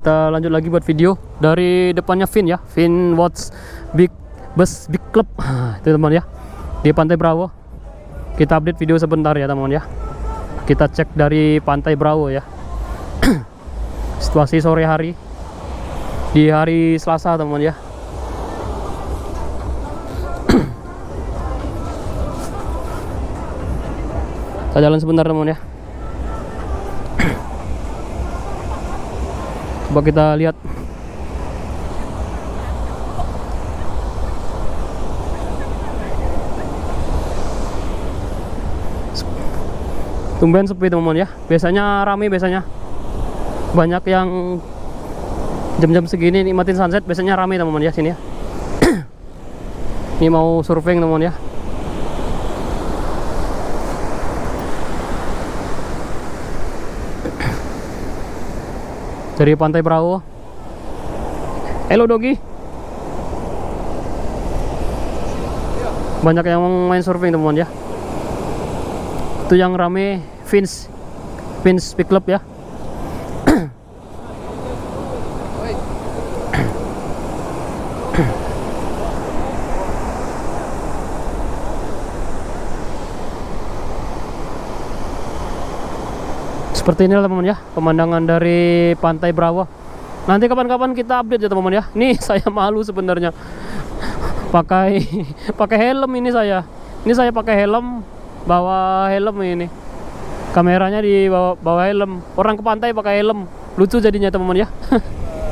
Kita lanjut lagi buat video dari depannya Vin ya, Vin Watch Big Bus Big Club. Itu teman ya. Di Pantai Bravo. Kita update video sebentar ya teman ya. Kita cek dari Pantai Bravo ya. Situasi sore hari di hari Selasa teman ya. Kita jalan sebentar teman ya. Coba kita lihat. Tumben sepi teman-teman ya. Biasanya rame biasanya. Banyak yang jam-jam segini nikmatin sunset biasanya rame teman-teman ya sini ya. Ini mau surfing teman ya. Dari Pantai Bravo. Hello Dogi. Banyak yang main surfing teman ya. Itu yang rame Fins Fins Big Club ya. Seperti ini teman-teman ya, pemandangan dari Pantai Bravo. Nanti kapan-kapan kita update ya teman-teman ya. Nih saya malu sebenarnya. Pakai pakai helm ini saya. Ini saya pakai helm, bawa helm ini. Kameranya di bawa, bawa helm. Orang ke pantai pakai helm. Lucu jadinya teman-teman ya.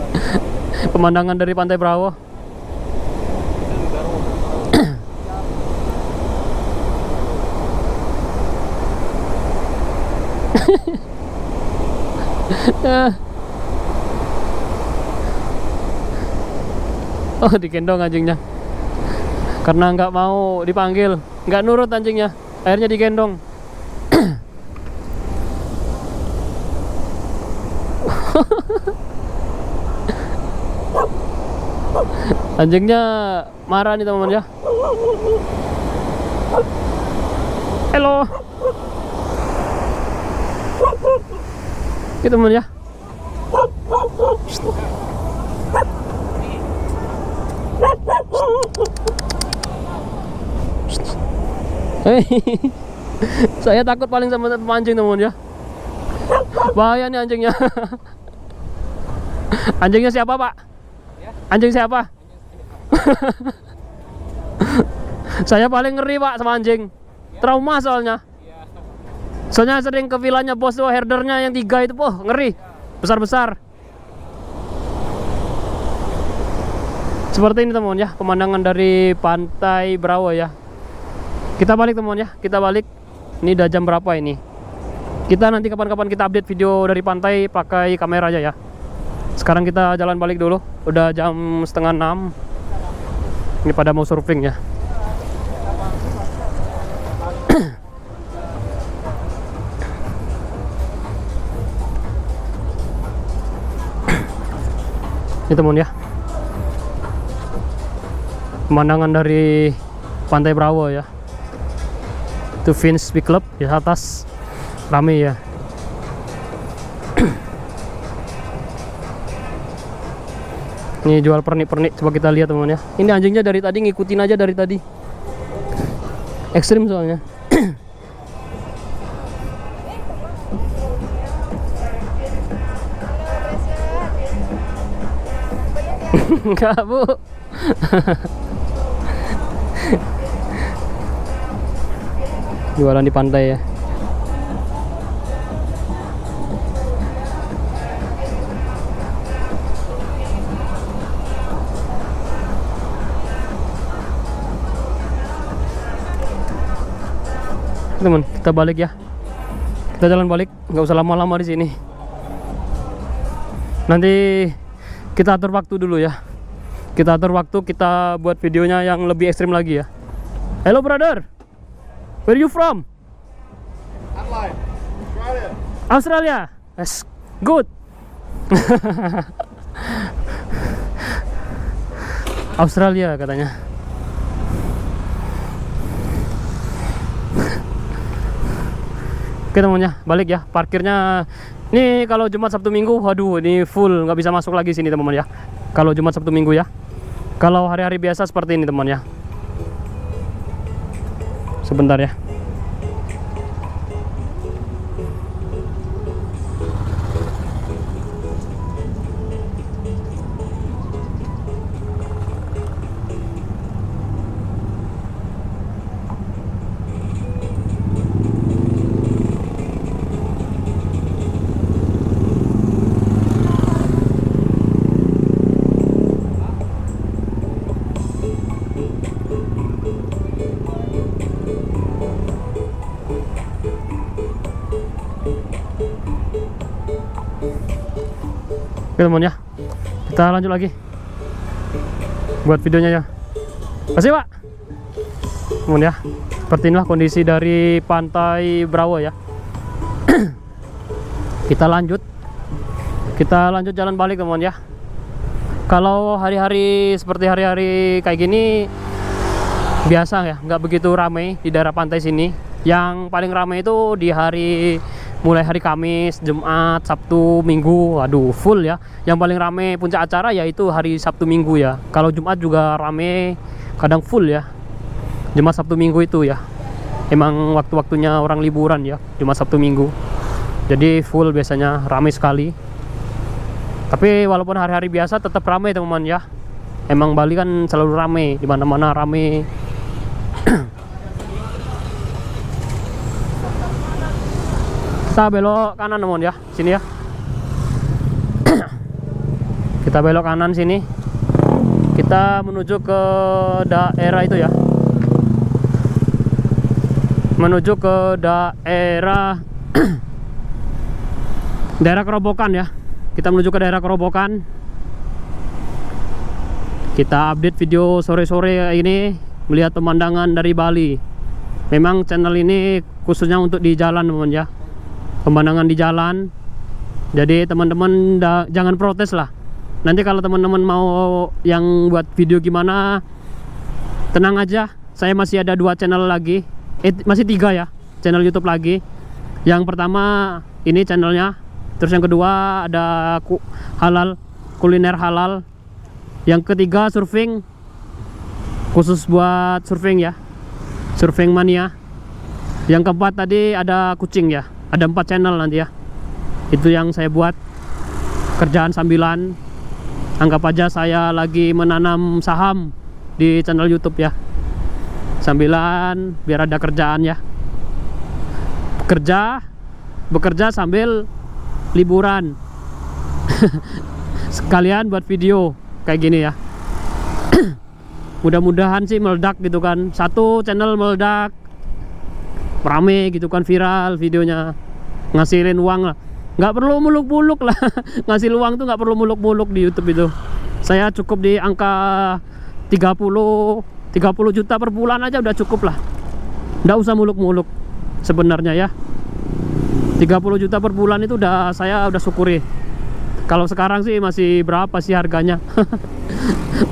Pemandangan dari Pantai Bravo. Oh digendong anjingnya. Karena nggak mau dipanggil. Nggak nurut anjingnya. Akhirnya digendong. Anjingnya marah nih teman-teman ya. Halo Gitu teman ya. saya takut paling sama anjing teman ya. Bahaya nih anjingnya. Anjingnya siapa pak? Anjing siapa? saya paling ngeri pak sama anjing. Trauma soalnya. Soalnya sering ke vilanya bos tuh herdernya yang tiga itu, oh ngeri, besar besar. Seperti ini teman ya, pemandangan dari pantai Bravo ya. Kita balik teman ya, kita balik. Ini udah jam berapa ini? Kita nanti kapan-kapan kita update video dari pantai pakai kamera aja ya. Sekarang kita jalan balik dulu. Udah jam setengah enam. Ini pada mau surfing ya. ini teman ya pemandangan dari pantai Bravo ya itu Vince Big Club di atas. Rame ya. Ini jual pernik-pernik coba kita lihat teman ya. Ini anjingnya dari tadi ngikutin aja dari tadi. Ekstrim soalnya. Enggak, Bu. Jualan di pantai ya. Teman, kita balik ya. Kita jalan balik, nggak usah lama-lama di sini. Nanti kita atur waktu dulu ya kita atur waktu kita buat videonya yang lebih ekstrim lagi ya hello brother where you from Adelaide, Australia. Australia yes good Australia katanya Oke temannya, balik ya. Parkirnya Ini kalau Jumat Sabtu Minggu, waduh ini full nggak bisa masuk lagi sini teman-teman ya. Kalau Jumat Sabtu Minggu ya. Kalau hari-hari biasa seperti ini teman ya. Sebentar ya. Teman ya. Kita lanjut lagi. Buat videonya ya. Kasih pak. Teman ya. Seperti inilah kondisi dari pantai Brawa ya. Kita lanjut. Kita lanjut jalan balik teman ya. Kalau hari-hari seperti hari-hari kayak gini biasa ya, nggak begitu ramai di daerah pantai sini. Yang paling ramai itu di hari mulai hari Kamis, Jumat, Sabtu, Minggu, waduh full ya. Yang paling rame puncak acara yaitu hari Sabtu Minggu ya. Kalau Jumat juga rame, kadang full ya. Jumat Sabtu Minggu itu ya. Emang waktu-waktunya orang liburan ya, Jumat Sabtu Minggu. Jadi full biasanya rame sekali. Tapi walaupun hari-hari biasa tetap rame teman-teman ya. Emang Bali kan selalu rame, di mana-mana rame. kita belok kanan teman ya. Sini ya. Kita belok kanan sini. Kita menuju ke daerah itu ya. Menuju ke daerah daerah kerobokan ya. Kita menuju ke daerah kerobokan. Kita update video sore-sore ini melihat pemandangan dari Bali. Memang channel ini khususnya untuk di jalan teman ya pemandangan di jalan. Jadi teman-teman jangan protes lah. Nanti kalau teman-teman mau yang buat video gimana tenang aja. Saya masih ada dua channel lagi. Eh masih tiga ya channel YouTube lagi. Yang pertama ini channelnya. Terus yang kedua ada ku- halal kuliner halal. Yang ketiga surfing. Khusus buat surfing ya. Surfing mania. Yang keempat tadi ada kucing ya ada empat channel nanti ya. Itu yang saya buat. Kerjaan sambilan. Anggap aja saya lagi menanam saham di channel YouTube ya. Sambilan biar ada kerjaan ya. Kerja bekerja sambil liburan. Sekalian buat video kayak gini ya. Mudah-mudahan sih meledak gitu kan. Satu channel meledak rame gitu kan viral videonya. Ngasilin uang lah. Nggak perlu muluk-muluk lah. Ngasil uang tuh nggak perlu muluk-muluk di YouTube itu. Saya cukup di angka 30 30 juta per bulan aja udah cukup lah. Nggak usah muluk-muluk sebenarnya ya. 30 juta per bulan itu udah saya udah syukuri. Kalau sekarang sih masih berapa sih harganya?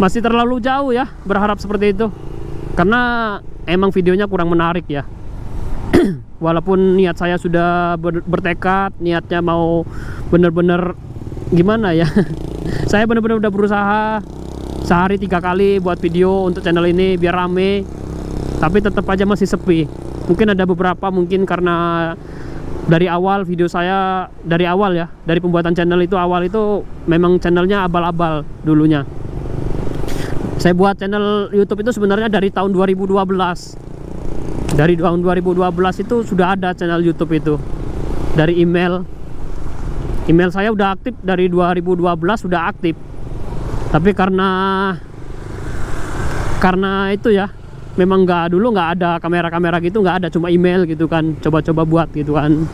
Masih terlalu jauh ya berharap seperti itu. Karena emang videonya kurang menarik ya walaupun niat saya sudah ber- bertekad niatnya mau bener-bener gimana ya? Saya bener-bener udah berusaha sehari tiga kali buat video untuk channel ini biar rame tapi tetap aja masih sepi. Mungkin ada beberapa mungkin karena dari awal video saya dari awal ya dari pembuatan channel itu awal itu memang channelnya abal-abal dulunya. Saya buat channel YouTube itu sebenarnya dari tahun 2012 dari tahun 2012 itu sudah ada channel YouTube itu. Dari email. Email saya udah aktif dari 2012 sudah aktif. Tapi karena karena itu ya memang nggak dulu nggak ada kamera-kamera gitu nggak ada cuma email gitu kan coba-coba buat gitu kan.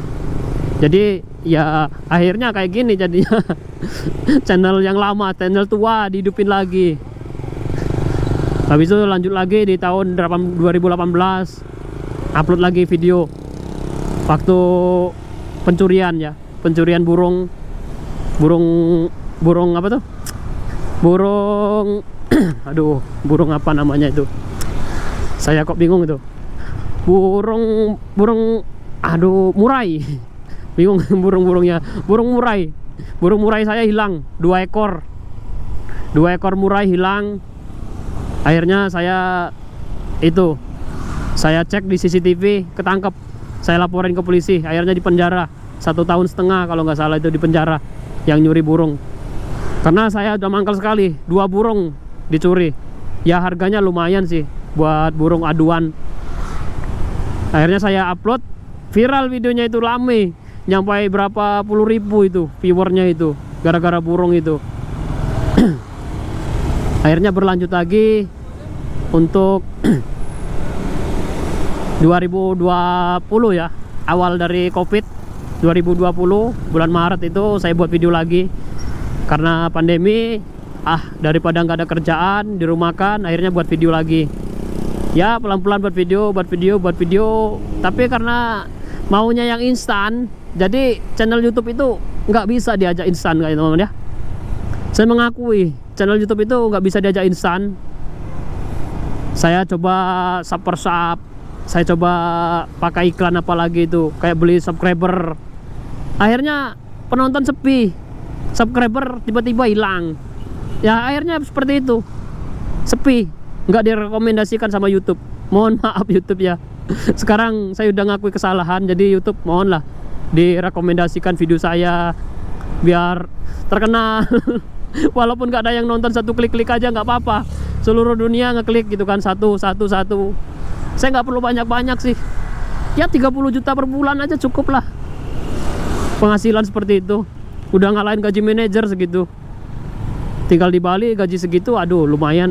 Jadi ya akhirnya kayak gini jadinya. Channel yang lama channel tua dihidupin lagi. Habis itu lanjut lagi di tahun 8 2018 upload lagi video waktu pencurian ya. Pencurian burung burung burung apa tuh? Burung aduh burung apa namanya itu? Saya kok bingung itu. Burung burung aduh murai. Bingung burung-burungnya. Burung murai. Burung murai saya hilang dua ekor. Dua ekor murai hilang. Akhirnya saya itu saya cek di CCTV ketangkep. Saya laporin ke polisi akhirnya di penjara. Satu tahun setengah kalau nggak salah itu di penjara yang nyuri burung. Karena saya udah mangkal sekali dua burung dicuri. Ya harganya lumayan sih buat burung aduan. Akhirnya saya upload viral videonya itu rame. Nyampai berapa puluh ribu itu viewernya itu gara-gara burung itu. Akhirnya berlanjut lagi untuk 2020 ya awal dari covid 2020 bulan Maret itu saya buat video lagi. Karena pandemi ah daripada nggak ada kerjaan dirumahkan akhirnya buat video lagi. Ya pelan-pelan buat video buat video buat video. Tapi karena maunya yang instan jadi channel YouTube itu nggak bisa diajak instan kayak teman-teman ya. Saya mengakui channel YouTube itu nggak bisa diajak instan. Saya coba sub per saya coba pakai iklan apalagi itu kayak beli subscriber. Akhirnya penonton sepi subscriber tiba-tiba hilang. Ya akhirnya seperti itu. Sepi nggak direkomendasikan sama YouTube. Mohon maaf YouTube ya. Sekarang saya udah ngakui kesalahan jadi YouTube mohonlah direkomendasikan video saya biar terkenal. Walaupun nggak ada yang nonton satu klik-klik aja nggak apa-apa. Seluruh dunia ngeklik gitu kan satu satu satu saya nggak perlu banyak-banyak sih. Ya 30 juta per bulan aja cukup lah. Penghasilan seperti itu. Udah ngalahin gaji manajer segitu. Tinggal di Bali gaji segitu aduh lumayan